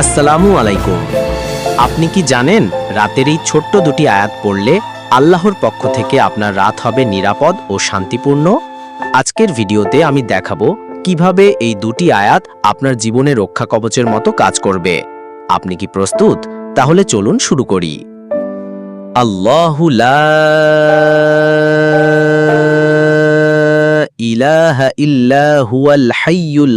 আসসালামু আলাইকুম। আপনি কি জানেন রাতের এই ছোট্ট দুটি আয়াত পড়লে আল্লাহর পক্ষ থেকে আপনার রাত হবে নিরাপদ ও শান্তিপূর্ণ? আজকের ভিডিওতে আমি দেখাবো কীভাবে এই দুটি আয়াত আপনার জীবনে রক্ষা কবচের মতো কাজ করবে। আপনি কি প্রস্তুত? তাহলে চলুন শুরু করি। আল্লাহু লা ইলাহা ইল্লা হাইয়ুল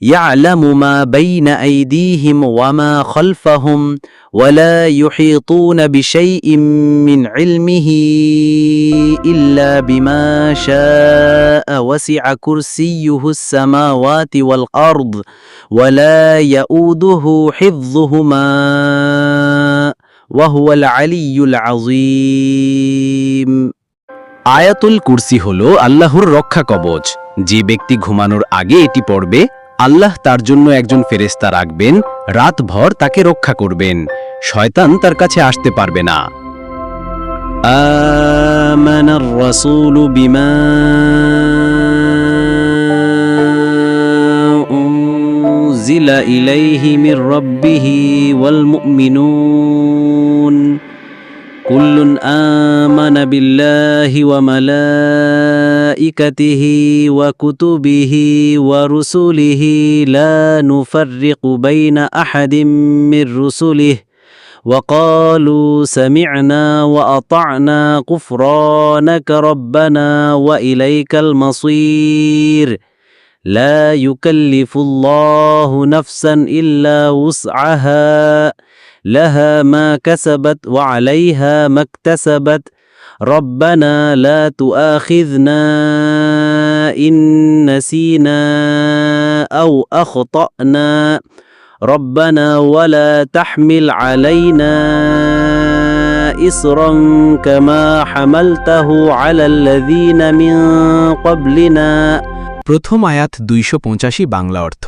يعلم ما بين أيديهم وما خلفهم ولا يحيطون بشيء من علمه إلا بما شاء وسع كرسيه السماوات والأرض ولا يؤوده حفظهما وهو العلي العظيم আয়াতুল কুরসি হল আল্লাহর রক্ষা কবচ যে ব্যক্তি ঘুমানোর আগে এটি পড়বে আল্লাহ তার জন্য একজন ফেরেস্তা রাখবেন রাতভর তাকে রক্ষা করবেন শয়তান তার কাছে আসতে পারবে না آمن الرسول بما أنزل إليه من ربه والمؤمنون كل آمن بالله وملائكته وكتبه ورسله لا نفرق بين أحد من رسله. وقالوا سمعنا وأطعنا غفرانك ربنا وإليك المصير. لا يكلف الله نفسا إلا وسعها. لها ما كسبت وعليها ما اكتسبت. ربنا لا تؤاخذنا إن نسينا أو أخطأنا ربنا ولا تحمل علينا إصرا كما حملته على الذين من قبلنا প্রথম আয়াত দুইশো পঁচাশি বাংলা অর্থ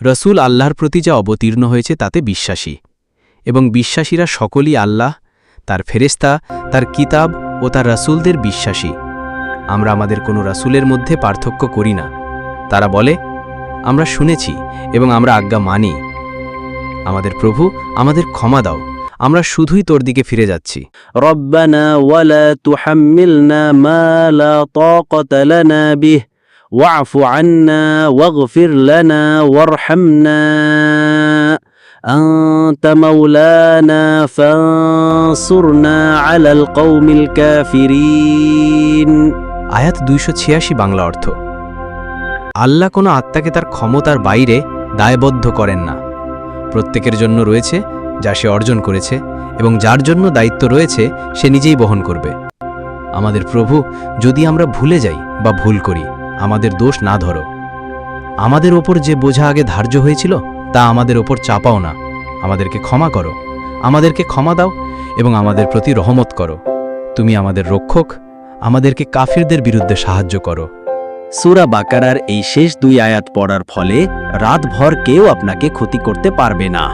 রসুল আল্লাহর প্রতি যা অবতীর্ণ হয়েছে তাতে বিশ্বাসী এবং বিশ্বাসীরা সকলই আল্লাহ তার ফেরেস্তা তার কিতাব ও তার রাসূলদের বিশ্বাসী আমরা আমাদের কোনো রাসূলের মধ্যে পার্থক্য করি না তারা বলে আমরা শুনেছি এবং আমরা আজ্ঞা মানি আমাদের প্রভু আমাদের ক্ষমা দাও আমরা শুধুই তোর দিকে ফিরে যাচ্ছি ربنا ولا تحملنا ما لا طاقة لنا به واعف عنا واغفر لنا وارحمنا أنت مولانا فانصرنا على القوم الكافرين আয়াত দুইশো ছিয়াশি বাংলা অর্থ আল্লাহ কোনো আত্মাকে তার ক্ষমতার বাইরে দায়বদ্ধ করেন না প্রত্যেকের জন্য রয়েছে যা সে অর্জন করেছে এবং যার জন্য দায়িত্ব রয়েছে সে নিজেই বহন করবে আমাদের প্রভু যদি আমরা ভুলে যাই বা ভুল করি আমাদের দোষ না ধরো আমাদের ওপর যে বোঝা আগে ধার্য হয়েছিল তা আমাদের ওপর চাপাও না আমাদেরকে ক্ষমা করো। আমাদেরকে ক্ষমা দাও এবং আমাদের প্রতি রহমত করো। তুমি আমাদের রক্ষক, আমাদেরকে কাফিরদের বিরুদ্ধে সাহায্য করো। সুরা বাকারার এই শেষ দুই আয়াত পড়ার ফলে রাতভর কেউ আপনাকে ক্ষতি করতে পারবে না।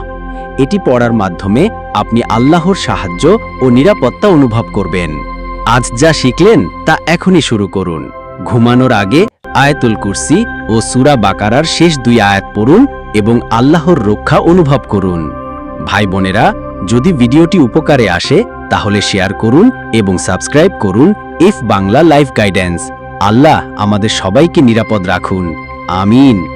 এটি পড়ার মাধ্যমে আপনি আল্লাহর সাহায্য ও নিরাপত্তা অনুভব করবেন। আজ যা শিখলেন তা এখনই শুরু করুন। ঘুমানোর আগে আয়াতুল কুরসি ও সুরা বাকারার শেষ দুই আয়াত পড়ুন এবং আল্লাহর রক্ষা অনুভব করুন। ভাই বোনেরা, যদি ভিডিওটি উপকারে আসে, তাহলে শেয়ার করুন এবং সাবস্ক্রাইব করুন ইফ বাংলা লাইফ গাইডেন্স। আল্লাহ আমাদের সবাইকে নিরাপদ রাখুন। আমিন।